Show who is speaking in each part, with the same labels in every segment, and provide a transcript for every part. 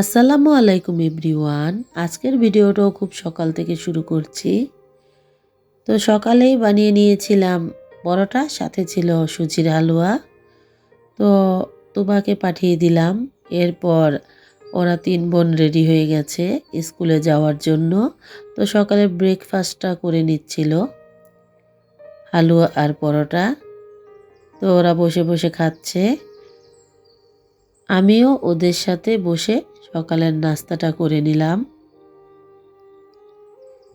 Speaker 1: আসসালামু আলাইকুম এভরিওয়ান। আজকের ভিডিওটাও খুব সকাল থেকে শুরু করছি। তো সকালেই বানিয়ে নিয়েছিলাম পরোটা, সাথে ছিল সুজির হালুয়া। তো তুবাকে পাঠিয়ে দিলাম। এরপর ওরা তিন বোন রেডি হয়ে গেছে স্কুলে যাওয়ার জন্য। তো সকালে ব্রেকফাস্টটা করে নিচ্ছিল, হালুয়া আর পরোটা। তো ওরা বসে বসে খাচ্ছে। আমিও ওদের সাথে বসে সকালের নাস্তাটা করে নিলাম।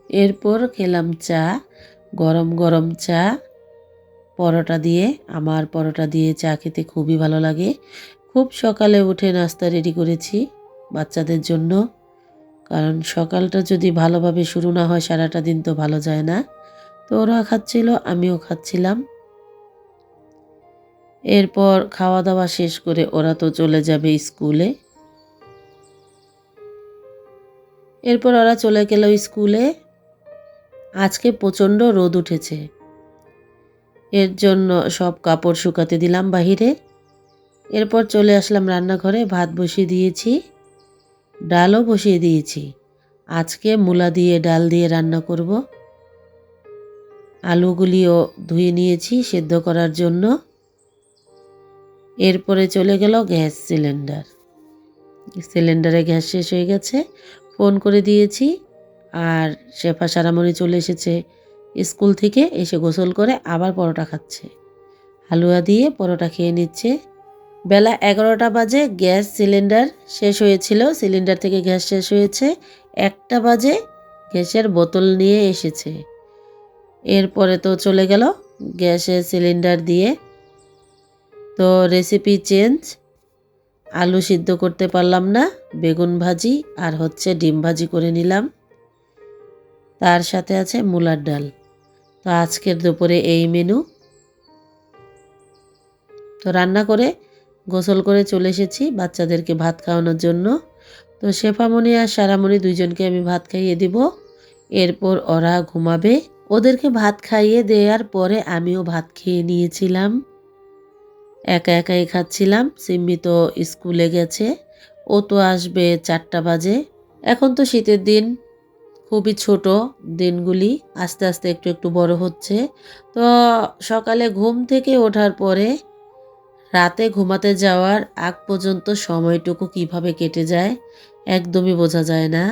Speaker 1: এরপর খেলাম চা, গরম গরম চা, পরোটা দিয়ে। আমার পরোটা দিয়ে চা খেতে খুবই ভালো লাগে। খুব সকালে উঠে নাস্তা রেডি করেছি বাচ্চাদের জন্য। কারণ সকালটা যদি ভালোভাবে শুরু না হয়, সারাটা দিন তো ভালো যায় না। তো ওরা খাচ্ছিল, আমিও খাচ্ছিলাম। এরপর খাওয়া দাওয়া শেষ করে ওরা তো চলে যাবে স্কুলে। এরপর ওরা চলে গেল স্কুলে। আজকে প্রচণ্ড রোদ উঠেছে। এর জন্য সব কাপড় শুকাতে দিলাম বাহিরে। এরপর চলে আসলাম রান্নাঘরে, ভাত বসিয়ে দিয়েছি, ডালও বসিয়ে দিয়েছি। আজকে মূলা দিয়ে, ডাল দিয়ে রান্না করব। আলুগুলিও ধুয়ে নিয়েছি সেদ্ধ করার জন্য। এরপরে চলে গেল গ্যাস সিলিন্ডার। সিলিন্ডারে গ্যাস শেষ হয়ে গেছে, ফোন করে দিয়েছি আর শেফা সারামণি চলে এসেছে স্কুল থেকে, এসে গোসল করে আবার পরোটা খাচ্ছে। হালুয়া দিয়ে পরোটা খেয়ে নিচ্ছে। বেলা এগারোটা বাজে, গ্যাস সিলিন্ডার শেষ হয়েছিল। সিলিন্ডার থেকে গ্যাস শেষ হয়েছে। একটা বাজে, গ্যাসের বোতল নিয়ে এসেছে। এরপরে তো চলে গেল গ্যাসের সিলিন্ডার দিয়ে তো রেসিপি চেঞ্জ আলু সিদ্ধ করতে পারলাম না, বেগুন ভাজি আর হচ্ছে ডিম ভাজি করে নিলাম। তার সাথে আছে মূলার ডাল। তো আজকের দুপুরে এই মেনু তো রান্না করে গোসল করে চলে এসেছি বাচ্চাদেরকে ভাত খাওয়ানোর জন্য। তো শেফামণি আর সারামণি দুইজনকে আমি ভাত খাইয়ে দিব। এরপর ওরা ঘুমাবে। ওদেরকে ভাত খাইয়ে দেওয়ার পরে আমিও ভাত খেয়ে নিয়েছিলাম। একা একাই খাচ্ছিলাম, সিম্মি তো স্কুলে গেছে, ও তো আসবে চারটা বাজে। এখন তো শীতের দিন, খুবই ছোট দিনগুলি, আস্তে আস্তে একটু একটু বড় হচ্ছে। তো সকালে ঘুম থেকে ওঠার পরে রাতে ঘুমাতে যাওয়ার আগ পর্যন্ত সময়টুকু কীভাবে কেটে যায়, একদমই বোঝা যায় না।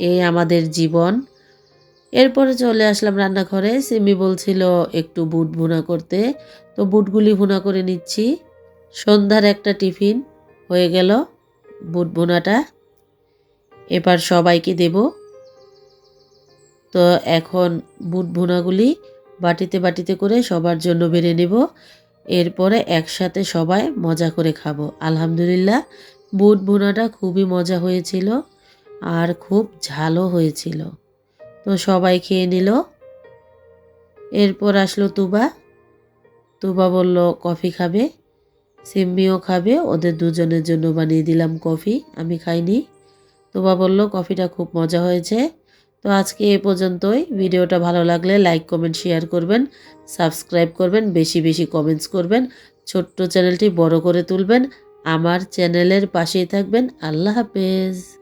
Speaker 1: এই আমাদের জীবন। এরপরে চলে আসলাম রান্নাঘরে। সিমি বলছিল, একটু বুট ভুনা করতে। তো বুটগুলি ভুনা করে নিচ্ছি। সন্ধ্যার একটা টিফিন হয়ে গেল বুট ভুনাটা। এবার সবাইকে দেব। তো এখন বুট ভুনাগুলি বাটিতে বাটিতে করে সবার জন্য বেড়ে নেব। এরপরে একসাথে সবাই মজা করে খাব। আলহামদুলিল্লাহ, বুট ভুনাটা খুবই মজা হয়েছিল আর খুব ঝালও হয়েছিল। তো সবাই খেয়ে নিল। এরপর আসলো তুবা। তুবা বলল, কফি খাবে? সিম্মিও খাবে, ওদের দুজনের জন্য বানিয়ে দিলাম কফি, আমি খাইনি। তুবা বলল, কফিটা খুব মজা হয়েছে। তো আজকে এ পর্যন্তই। ভিডিওটা ভালো লাগলে লাইক, কমেন্ট, শেয়ার করবেন, সাবস্ক্রাইব করবেন, বেশি বেশি কমেন্টস করবেন, ছোট্ট চ্যানেলটি বড় করে তুলবেন। আমার চ্যানেলের পাশেই থাকবেন। আল্লাহ হাফেজ।